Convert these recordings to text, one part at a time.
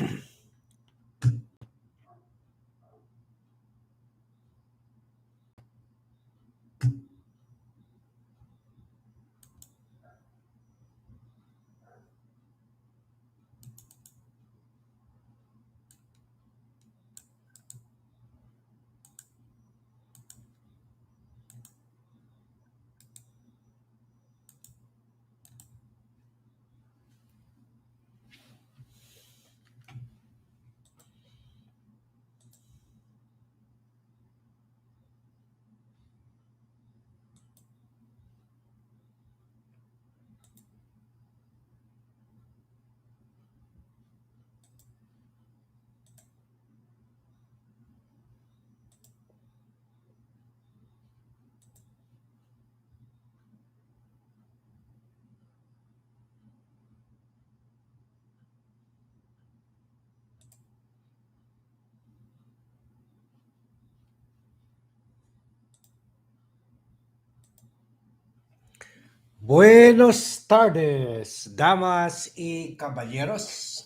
Mm-hmm. Buenos tardes, damas y caballeros.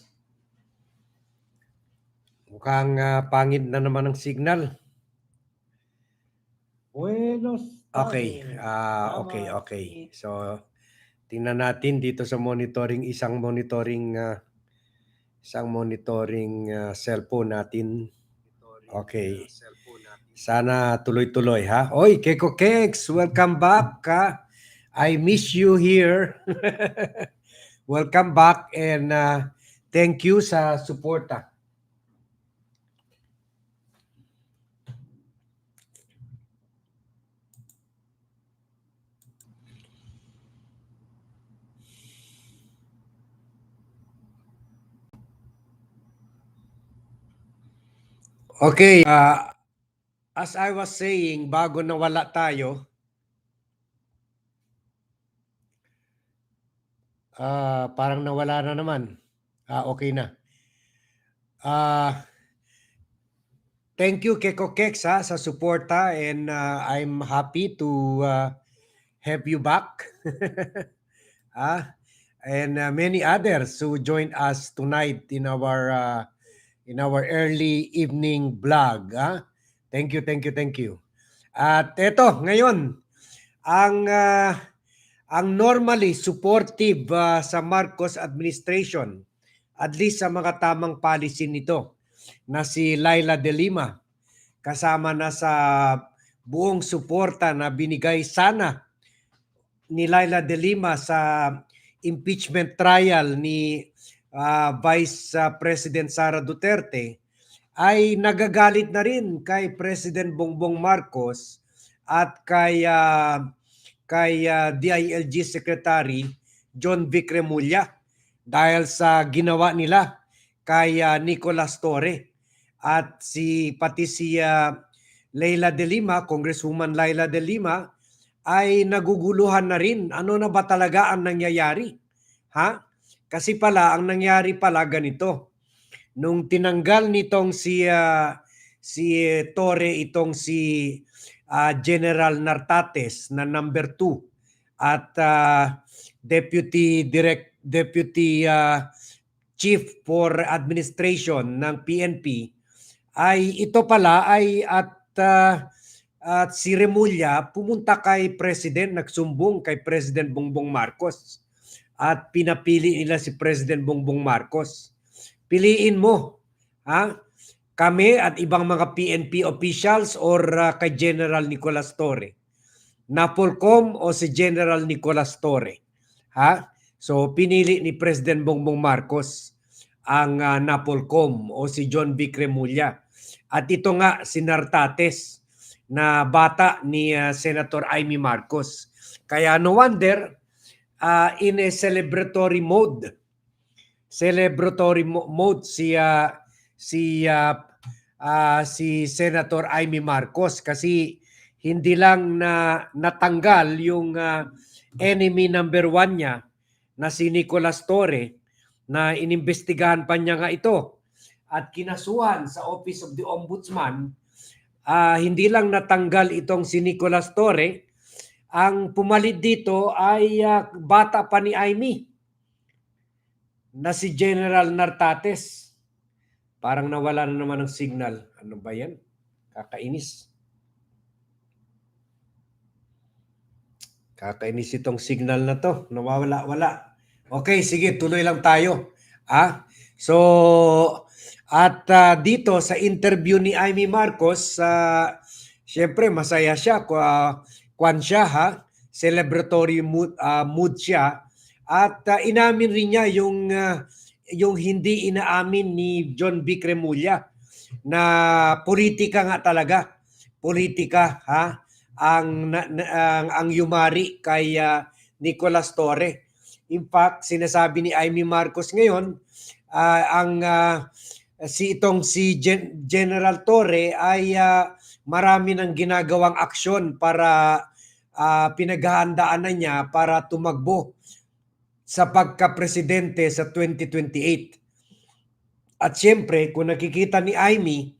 Mukhang ah, pangit na naman ang signal. Buenos Okay, tardes. ah, okay, Damas okay. y- So, tingnan natin dito sa monitoring, isang monitoring, ah, isang monitoring ah, cellphone natin. Okay. Sana tuloy-tuloy ha. Oy, Keko Kex, welcome back ka. I miss you here. welcome back and ah, thank you sa suporta. Okay, ah, as I was saying, bago nawala tayo, ah, parang nawala na naman. Ah, okay na. Ah, thank you Keko Kex ha, sa suporta and ah, I'm happy to ah, have you back. ah, and ah, many others who joined us tonight in our ah, in our early evening vlog. Ah. Thank you, thank you, thank you. At eto, ngayon, ang ah, ang normally supportive ah, sa Marcos administration, at least sa mga tamang policy nito, na si Laila de Lima, kasama na sa buong suporta na binigay sana ni Laila de Lima sa impeachment trial ni ah, Vice ah, President Sara Duterte ay nagagalit na rin kay President Bongbong Marcos at kay ah, kay ah, DILG Secretary John Vic dahil sa ginawa nila kay ah, Nicolas Torre at si pati si ah, Leila de Lima, Congresswoman Leila de Lima ay naguguluhan na rin. Ano na ba talaga ang nangyayari? Ha? Kasi pala ang nangyari pala ganito. Nung tinanggal nitong si ah, si Torre itong si ah, General Nartates na number 2 at ah, Deputy Direct Deputy ah, Chief for Administration ng PNP ay ito pala ay at ah, at si Remulla pumunta kay President, nagsumbong kay President Bongbong Marcos at pinapili nila si President Bongbong Marcos. Piliin mo, ha? Kami at ibang mga PNP officials or ah, kay General Nicolas Torre. Napolcom o si General Nicolas Torre. Ha? So pinili ni President Bongbong Marcos ang ah, Napolcom o si John Remulla. At ito nga si Nartates na bata ni ah, Senator Amy Marcos. Kaya no wonder ah, in a celebratory mode. Celebratory mo- mode si ah, si ah, ah, si Senator Amy Marcos kasi hindi lang na natanggal yung ah, enemy number one niya na si Nicolas Torre na inimbestigahan pa niya nga ito at kinasuhan sa Office of the Ombudsman ah, hindi lang natanggal itong si Nicolas Torre ang pumalit dito ay ah, bata pa ni Amy na si General Nartates Parang nawala na naman ng signal. Ano ba yan? Kakainis. Kakainis itong signal na to. Nawawala-wala. Okay, sige, tuloy lang tayo. Ah, so at ah, dito sa interview ni Amy Marcos, uh, syempre masaya siya, kwa, kwan siya ha, celebratory mood, ah, mood siya. At ah, inamin rin niya yung ah, yung hindi inaamin ni John B. Cremulya na politika nga talaga. Politika ha ang na, na- ang, ang yumari kay ah, Nicolas Torre. In fact, sinasabi ni Amy Marcos ngayon ah, ang ah, si itong si Gen- General Torre ay ah, marami ng ginagawang aksyon para ah, pinaghahandaan na niya para tumakbo sa pagka-presidente sa 2028. At siyempre, kung nakikita ni Amy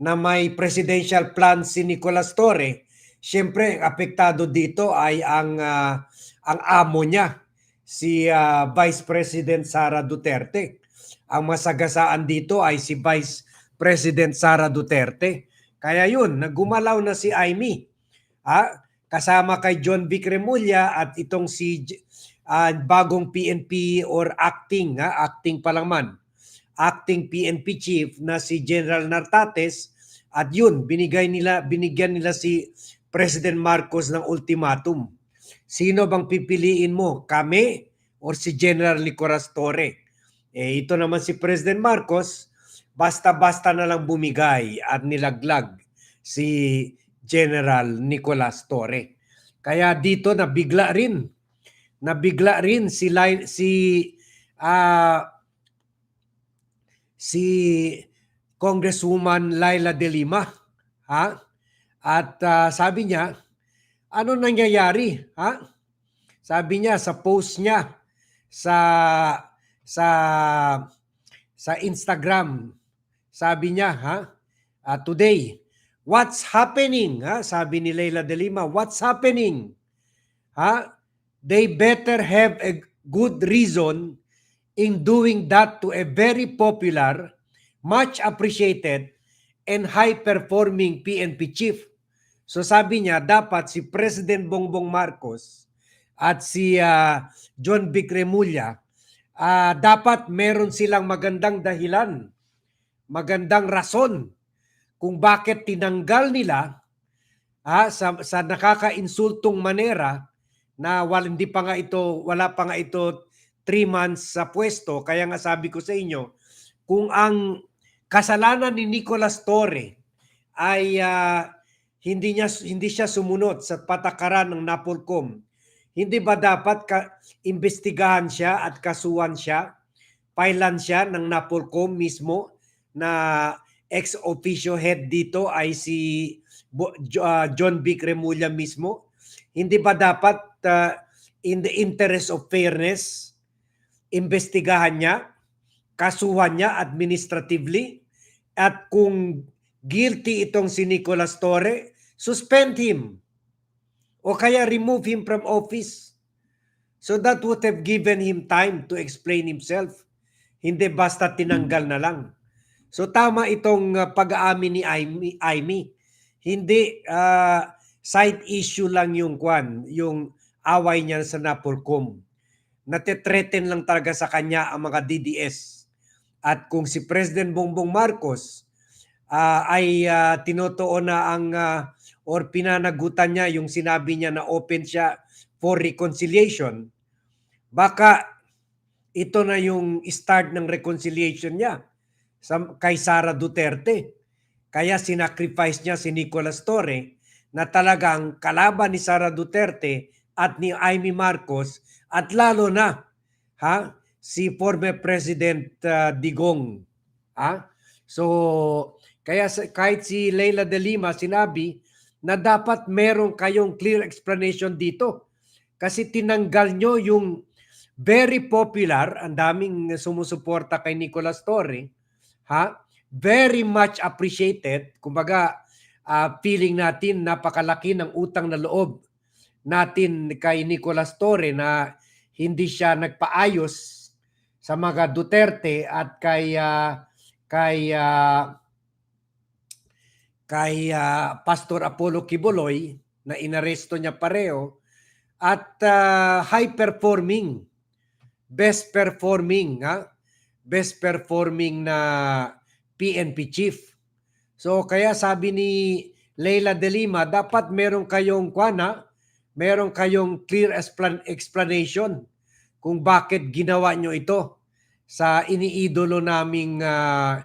na may presidential plan si Nicolas Torre, siyempre apektado dito ay ang ah, ang amo niya si ah, Vice President Sara Duterte. Ang masagasaan dito ay si Vice President Sara Duterte. Kaya yun, nagumalaw na si Amy. Ah, kasama kay John B. Cremulya at itong si Ah, bagong PNP or acting, ha, acting pa lang man, acting PNP chief na si General Nartates at yun, binigay nila, binigyan nila si President Marcos ng ultimatum. Sino bang pipiliin mo? Kami or si General Nicolas Torre? Eh, ito naman si President Marcos, basta-basta na lang bumigay at nilaglag si General Nicolas Torre. Kaya dito nabigla rin. Nabigla rin si si ah, si Congresswoman Laila De Lima, ha? At ah, sabi niya, ano nangyayari, ha? Sabi niya sa post niya sa sa sa Instagram, sabi niya, ha? Ah, today, what's happening? Ha? Sabi ni Leila De Lima, what's happening? Ha? They better have a good reason in doing that to a very popular, much appreciated, and high-performing PNP chief. So sabi niya, dapat si President Bongbong Marcos at si ah, John B. Cremulya, ah, dapat meron silang magandang dahilan, magandang rason kung bakit tinanggal nila ah, sa, sa nakaka-insultong manera na wala, hindi pa nga ito, wala pa nga ito three months sa pwesto. Kaya nga sabi ko sa inyo, kung ang kasalanan ni Nicolas Torre ay ah, hindi niya hindi siya sumunod sa patakaran ng Napolcom, hindi ba dapat ka, imbestigahan siya at kasuhan siya, pailan siya ng Napolcom mismo na ex officio head dito ay si ah, John B. Cremulya mismo? Hindi ba dapat ah, in the interest of fairness, imbestigahan niya, kasuhan niya administratively, at kung guilty itong si Nicolas Torre, suspend him o kaya remove him from office. So that would have given him time to explain himself. Hindi basta tinanggal na lang. So tama itong uh, pag-aamin ni Amy. Hindi uh, side issue lang yung kwan, yung away niya sa Napolcom. Natetreten lang talaga sa kanya ang mga DDS. At kung si President Bongbong Marcos ah, ay ah, tinutuon na ang ah, or pinanagutan niya yung sinabi niya na open siya for reconciliation, baka ito na yung start ng reconciliation niya sa, kay Sara Duterte. Kaya sinacrifice niya si Nicolas Torre na talagang kalaban ni Sara Duterte at ni Amy Marcos at lalo na ha si former President ah, Digong. Ha? So kaya kahit si Leila De Lima sinabi na dapat meron kayong clear explanation dito. Kasi tinanggal nyo yung very popular, ang daming sumusuporta kay Nicolas Torre, ha? Very much appreciated. Kumbaga, ah, feeling natin napakalaki ng utang na loob natin kay Nicolas Torre na hindi siya nagpaayos sa mga Duterte at kay ah, kay ah, kay ah, Pastor Apollo Kibuloy na inaresto niya pareho at ah, high performing best performing ha best performing na PNP chief so kaya sabi ni Leila De Lima dapat meron kayong kwana meron kayong clear explan- explanation kung bakit ginawa nyo ito sa iniidolo naming ah,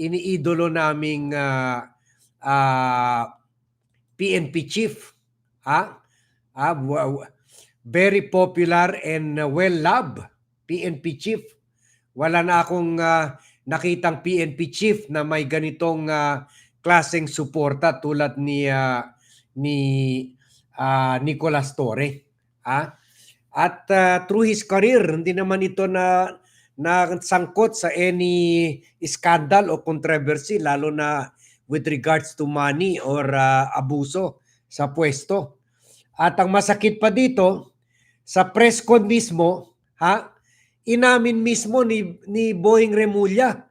iniidolo naming ah, ah, PNP chief ha? Wa- very popular and uh, well loved PNP chief. Wala na akong ah, nakitang PNP chief na may ganitong ah, klaseng suporta tulad ni ah, ni ah, Nicolas Torre ha at ah, through his career hindi naman ito na na sangkot sa any scandal o controversy lalo na with regards to money or ah, abuso sa pwesto. At ang masakit pa dito, sa press con mismo, ha, inamin mismo ni, ni Boeing Remulla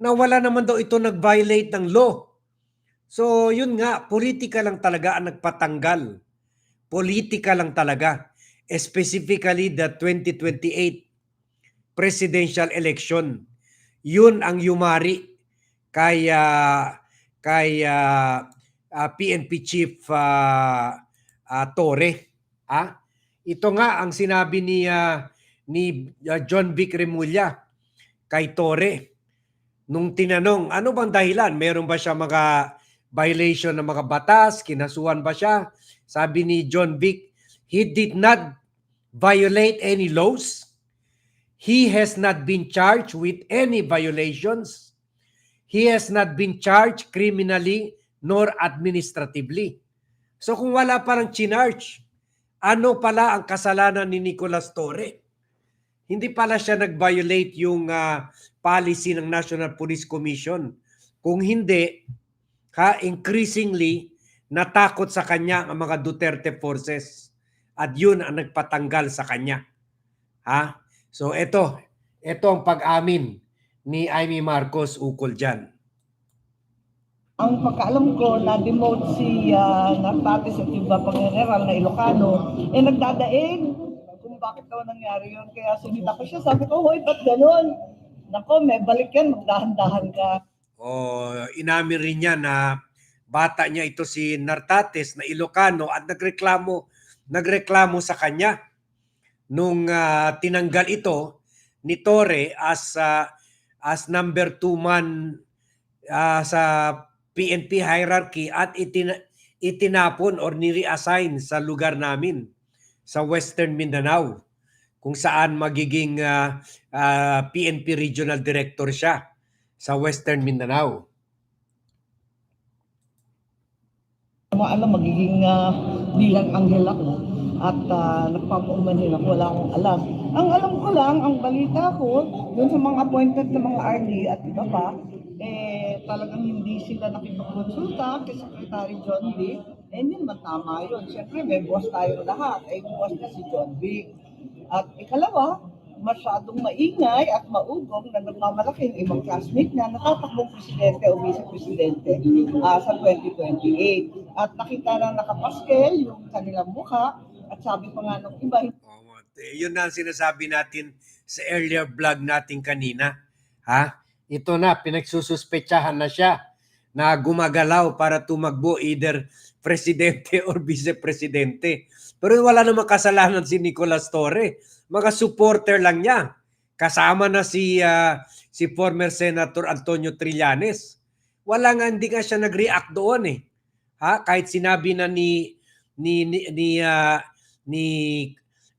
na wala naman daw ito nag-violate ng law. So yun nga, politika lang talaga ang nagpatanggal. Politika lang talaga. Specifically the 2028 presidential election. Yun ang yumari kay ah, kay ah, ah, PNP chief ah, ah, Torre. Ah, ito nga ang sinabi ni ah, ni ah, John Vic Remulla kay Torre nung tinanong ano bang dahilan? Meron ba siya mga violation ng mga batas? Kinasuhan ba siya? Sabi ni John Vic he did not violate any laws. He has not been charged with any violations. He has not been charged criminally nor administratively. So kung wala parang chinarge ano pala ang kasalanan ni Nicolas Torre hindi pala siya nag-violate yung ah, policy ng National Police Commission. Kung hindi, ha, increasingly natakot sa kanya ang mga Duterte forces at yun ang nagpatanggal sa kanya. Ha? So ito, ito ang pag-amin ni Amy Marcos ukol dyan. Ang pagkaalam ko, na-demote si uh, Nartates at iba pang na Ilocano, eh nagdadaig bakit daw nangyari yun. Kaya sinita ko siya, sabi ko, hoy, ba't ganun? Nako, may balik yan, magdahan-dahan ka. O inamin rin niya na bata niya ito si Nartates na Ilocano at nagreklamo nagreklamo sa kanya nung ah, tinanggal ito ni Torre as ah, as number two man ah, sa PNP hierarchy at itin, itinapon or ni-reassign sa lugar namin sa Western Mindanao kung saan magiging ah, ah, PNP regional director siya sa Western Mindanao. Alam, magiging uh, bilang anghel ako at uh, nagpapaumanhin ako, wala akong alam. Ang alam ko lang, ang balita ko, dun sa mga appointment ng mga RD at iba pa, eh, talagang hindi sila nakipagkonsulta kay Secretary John Vic. Eh, hindi naman tama yun. Siyempre, may boss tayo lahat. Eh, boss na si John Vic. At ikalawa, masyadong maingay at maugong na nagmamalaki yung ibang classmate niya na tatakbong presidente o vice-presidente ah, sa 2028. At nakita na nakapaskel yung kanilang mukha at sabi pa nga ng iba, Oo, eh, yun na ang sinasabi natin sa earlier vlog natin kanina. Ha? Ito na, pinagsususpetsahan na siya na gumagalaw para tumakbo either presidente or vice-presidente. Pero wala namang kasalanan si Nicolas Torre. Mga supporter lang niya. Kasama na si ah, si former Senator Antonio Trillanes. Wala nga, hindi nga siya nag-react doon eh. Ha? Kahit sinabi na ni ni ni ni, ah, ni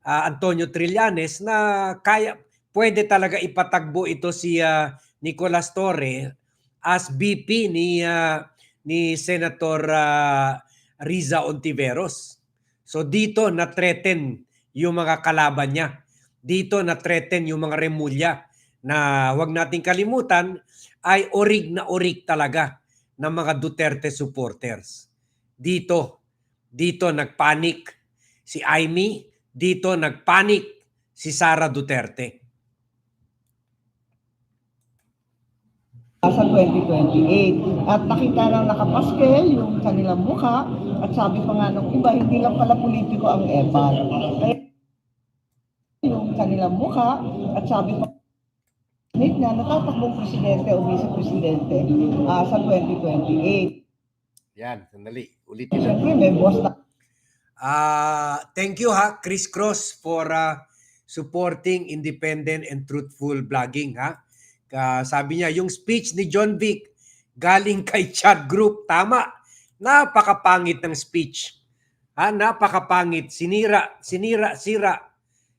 ah, Antonio Trillanes na kaya pwede talaga ipatagbo ito si ah, Nicolas Torre as BP ni ah, ni Senator ah, Riza Ontiveros. So dito na-threaten yung mga kalaban niya. Dito na-threaten yung mga remulya na wag nating kalimutan ay orig na orig talaga ng mga Duterte supporters. Dito, dito nagpanik si Amy, dito nagpanik si Sara Duterte. sa 2028. At nakita nang nakapaskel yung kanilang mukha at sabi pa nga nung iba, hindi lang pala politiko ang EPAL. Kaya yung kanilang mukha at sabi pa Nick na natatakbong presidente o vice-presidente ah, sa 2028. Yan, sandali. Ulitin na. Siyempre, may boss na Ah, thank you ha, Chris Cross for ah, supporting independent and truthful blogging ha. Ka- sabi niya, yung speech ni John Vic galing kay chat group, tama. Napakapangit ng speech. Ha, napakapangit. Sinira, sinira, sira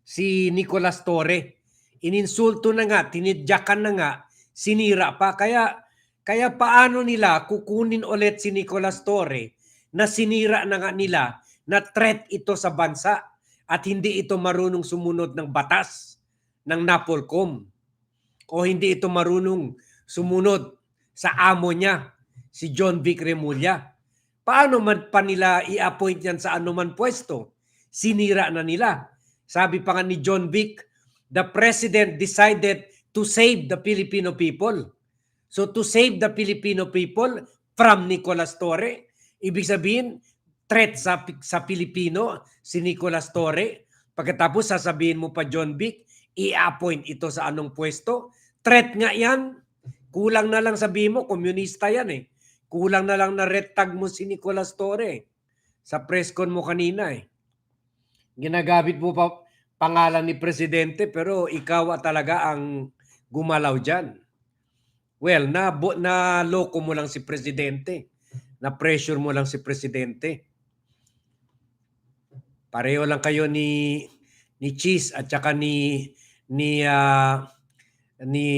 si Nicolas Torre. Ininsulto na nga, tinidyakan na nga, sinira pa. Kaya, kaya paano nila kukunin ulit si Nicolas Torre na sinira na nga nila na threat ito sa bansa at hindi ito marunong sumunod ng batas ng NAPOLCOM o hindi ito marunong sumunod sa amo niya, si John Vic Remulla. Paano man pa nila i-appoint yan sa anuman pwesto? Sinira na nila. Sabi pa nga ni John Vic, the president decided to save the Filipino people. So to save the Filipino people from Nicolas Torre, ibig sabihin, threat sa, sa Pilipino, si Nicolas Torre. Pagkatapos sasabihin mo pa John Vic, i-appoint ito sa anong pwesto. Threat nga yan. Kulang na lang sabihin mo, komunista yan eh. Kulang na lang na red tag mo si Nicolas Torre sa press con mo kanina eh. Ginagamit mo pa pangalan ni Presidente pero ikaw talaga ang gumalaw dyan. Well, na, na loko mo lang si Presidente. Na pressure mo lang si Presidente. Pareho lang kayo ni ni Cheese at saka ni ni ah, ni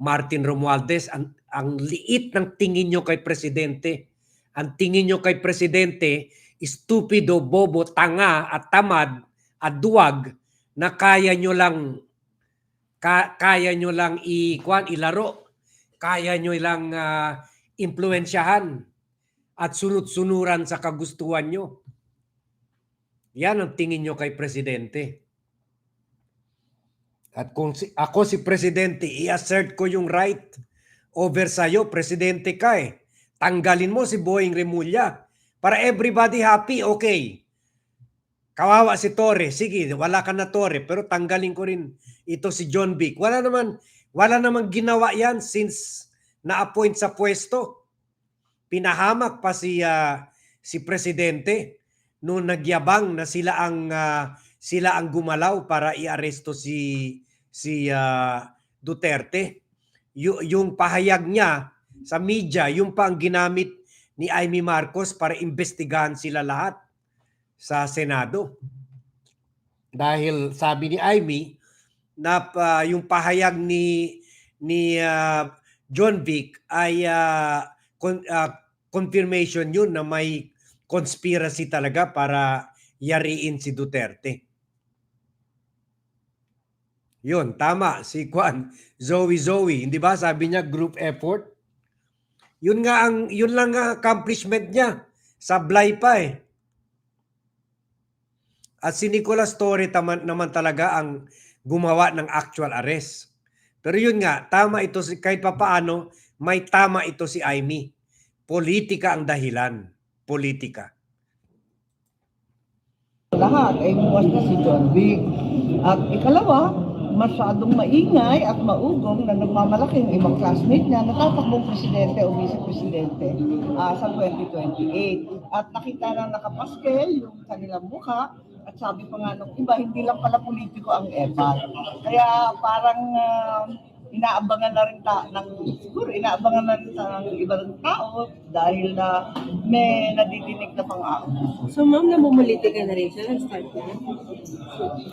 Martin Romualdez ang ang liit ng tingin nyo kay presidente. Ang tingin nyo kay presidente stupido, bobo, tanga at tamad at duwag na kaya nyo lang ka, kaya nyo lang i kwan ilaro. Kaya nyo lang ah, impluwensyahan at sunod-sunuran sa kagustuhan nyo. Yan ang tingin nyo kay Presidente. At kung si, ako si Presidente, i-assert ko yung right over sa'yo, Presidente ka eh. Tanggalin mo si Boeing Remulla. Para everybody happy, okay. Kawawa si Torre. Sige, wala ka na Torre. Pero tanggalin ko rin ito si John Vic. Wala naman, wala naman ginawa yan since na-appoint sa pwesto. Pinahamak pa si, ah, si Presidente nung nagyabang na sila ang ah, sila ang gumalaw para iaresto si si ah, Duterte. Yu- yung pahayag niya sa media, yung pa ang ginamit ni Amy Marcos para imbestigahan sila lahat sa Senado. Dahil sabi ni Amy na pa- yung pahayag ni ni ah, John Vic ay ah, con- ah, confirmation yun na may conspiracy talaga para yariin si Duterte. Yun, tama. Si Kwan, Zoe Zoe. Hindi ba sabi niya group effort? Yun nga ang yun lang ang accomplishment niya. Sablay pa eh. At si Nicolas Torre taman, naman talaga ang gumawa ng actual arrest. Pero yun nga, tama ito si kahit papaano, may tama ito si Amy. Politika ang dahilan. Politika. lahat ay buwas na si John Vic. At ikalawa, masyadong maingay at maugong na nagmamalaki yung ibang classmate niya na tatakbong presidente o vice-presidente ah, sa 2028. At nakita na nakapaskel yung kanilang mukha at sabi pa nga nung iba, hindi lang pala politiko ang EPAL. Kaya parang ah, inaabangan na rin ta ng siguro inaabangan na rin ta ng ibang tao dahil na may nadidinig na pang-aabuso. So ma'am, namumuliti ka na rin siya, nag-start na.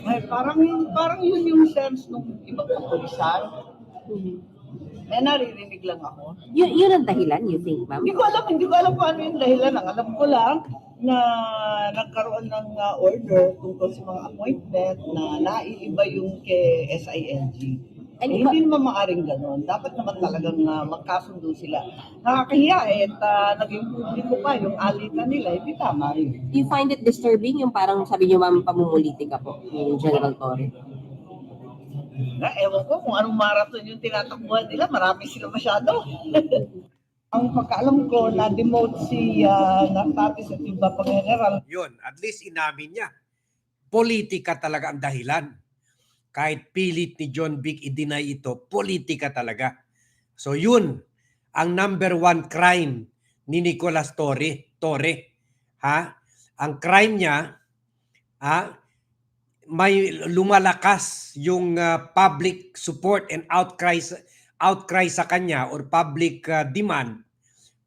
Ay, parang parang yun yung sense nung ibang kapulisan. Mhm. May naririnig lang ako. Yun, yun ang dahilan, you think, ma'am? Hindi ko alam, hindi ko alam kung ano yung dahilan. Ang alam ko lang na nagkaroon ng uh, order tungkol sa mga appointment na naiiba yung kay SING. Eh, Ano ba- hindi naman maaring gano'n. Dapat naman talagang uh, magkasundo sila. Nakakahiya eh, at uh, naging publiko pa yung alitan nila, hindi tama rin. You find it disturbing yung parang sabi niyo, ma'am, pamumuliti ka po, yung General Torre? Na, ewan ko kung anong marathon yung tinatakbuhan nila. Marami sila masyado. Ang pagkaalam ko, na-demote si uh, Nartatis at iba pang general. Yun, at least inamin niya. Politika talaga ang dahilan. Kahit pilit ni John Vic i-deny ito, politika talaga. So yun, ang number one crime ni Nicolas Torre. Torre. Ha? Ang crime niya, ha? may lumalakas yung uh, public support and outcry outcry sa kanya or public uh, demand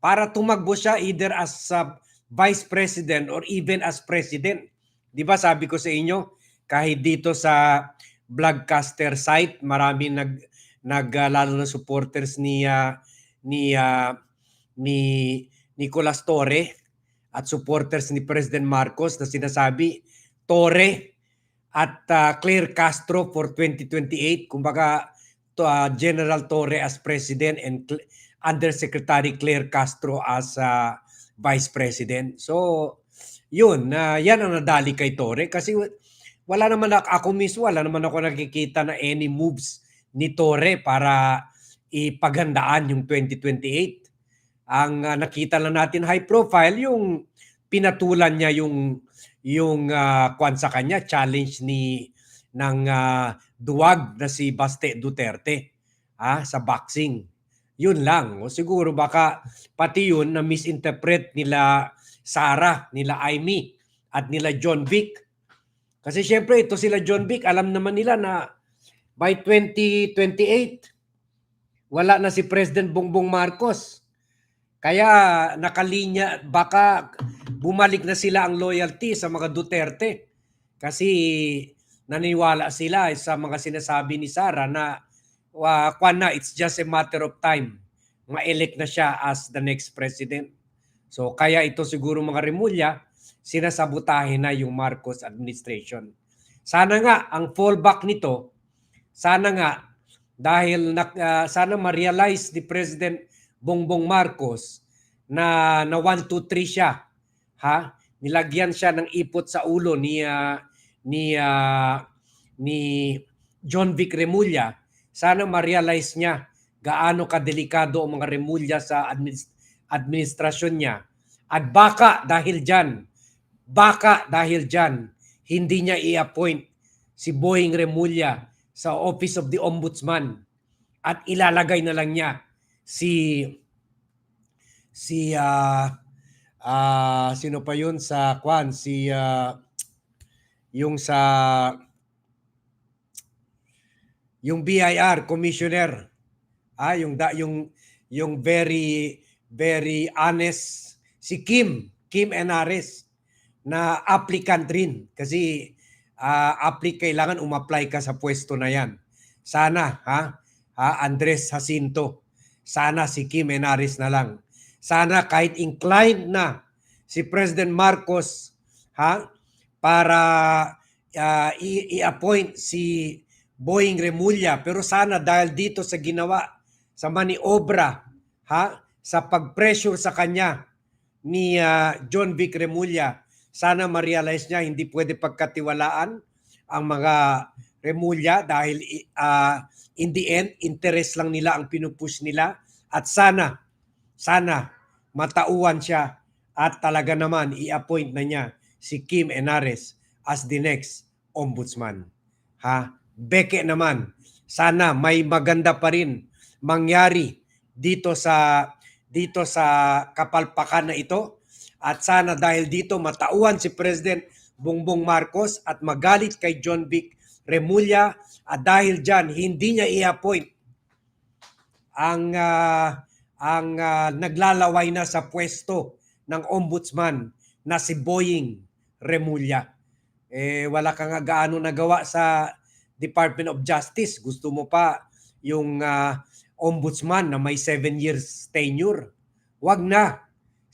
para tumakbo siya either as uh, vice president or even as president. 'Di ba sabi ko sa inyo kahit dito sa vlogcaster site marami nag nag uh, lalo na supporters ni uh, ni uh, ni Nicolas Torre at supporters ni President Marcos na sinasabi Torre at uh, Claire Castro for 2028 kumbaga to, uh, General Torre as president and Cl- Undersecretary Claire Castro as uh, Vice President. So, yun, na yan ang nadali kay Torre kasi wala naman ako, ako mismo, wala naman ako nakikita na any moves ni Torre para ipaghandaan yung 2028. Ang uh, nakita lang natin high profile yung pinatulan niya yung yung uh, kwan sa kanya challenge ni ng uh, duwag na si Baste Duterte ah, sa boxing. Yun lang. O siguro baka pati yun na misinterpret nila Sara, nila Amy at nila John Vic. Kasi syempre ito sila John Vic, alam naman nila na by 2028 wala na si President Bongbong Marcos. Kaya nakalinya baka bumalik na sila ang loyalty sa mga Duterte kasi naniwala sila sa mga sinasabi ni Sara na uh, kwan na it's just a matter of time ma-elect na siya as the next president. So kaya ito siguro mga remulya sinasabotahe na yung Marcos administration. Sana nga ang fallback nito sana nga dahil na, uh, sana ma-realize ni President Bongbong Marcos na na 1 2 3 siya ha? Nilagyan siya ng ipot sa ulo ni ah, ni ah, ni John Vic Remulla. Sana ma-realize niya gaano kadelikado ang mga Remulla sa adminis- administrasyon niya. At baka dahil diyan baka dahil diyan hindi niya i-appoint si Boying Remulla sa Office of the Ombudsman. At ilalagay na lang niya si si ah ah, sino pa yun sa kwan? Si ah, yung sa yung BIR commissioner. Ah yung da, yung yung very very honest si Kim Kim Enares na applicant rin. Kasi ah apply kailangan umapply ka sa pwesto na yan. Sana ha? Ha Andres Jacinto. Sana si Kim Enares na lang. Sana kahit inclined na si President Marcos ha? Para i- i-appoint si Boying Remulla. Pero sana dahil dito sa ginawa sa maniobra ha? Sa pag-pressure sa kanya ni ah, John Vic Remulla sana ma-realize niya hindi pwede pagkatiwalaan ang mga Remulla dahil ah, in the end interest lang nila ang pinupush nila at sana sana matauan siya at talaga naman i-appoint na niya si Kim Enares as the next ombudsman. Ha? Beke naman, sana may maganda pa rin mangyari dito sa dito sa kapalpakan na ito at sana dahil dito matauan si President Bongbong Marcos at magalit kay John Vic Remulla at dahil diyan hindi niya i-appoint ang ah, ang ah, naglalaway na sa pwesto ng ombudsman na si Boying Remulla. Eh wala kang gaano nagawa sa Department of Justice. Gusto mo pa yung ah, ombudsman na may 7 years tenure. Wag na.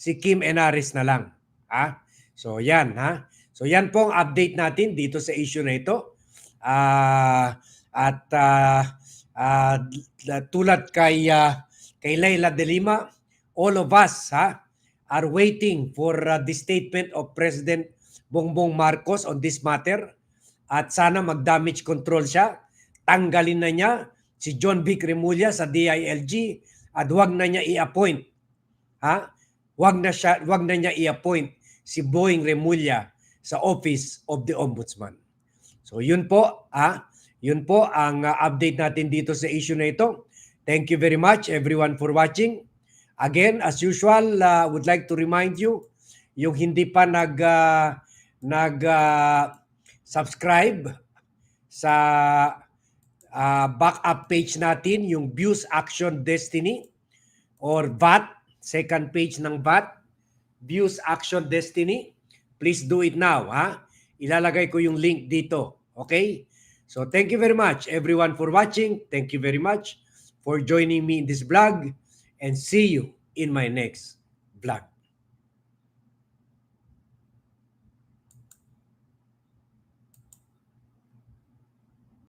Si Kim Enares na lang. Ha? So yan ha. So yan po ang update natin dito sa issue na ito. Ah at ah, ah, tulad kay ah, kay Leila De Lima, all of us ha are waiting for uh, the statement of President Bongbong Marcos on this matter at sana mag-damage control siya. tanggalin na niya si John Vic Remulla sa DILG at wag na niya i-appoint. Ha? Wag na siya wag na niya i-appoint si Boeing Remulla sa Office of the Ombudsman. So yun po, ah, yun po ang ah, update natin dito sa issue na ito. Thank you very much everyone for watching. Again, as usual, uh, would like to remind you yung hindi pa nag ah, nag ah, subscribe sa ah, backup page natin, yung Views Action Destiny or VAT, second page ng VAT, Views Action Destiny. Please do it now, ha? Ilalagay ko yung link dito, okay? So thank you very much everyone for watching. Thank you very much for joining me in this vlog and see you in my next vlog.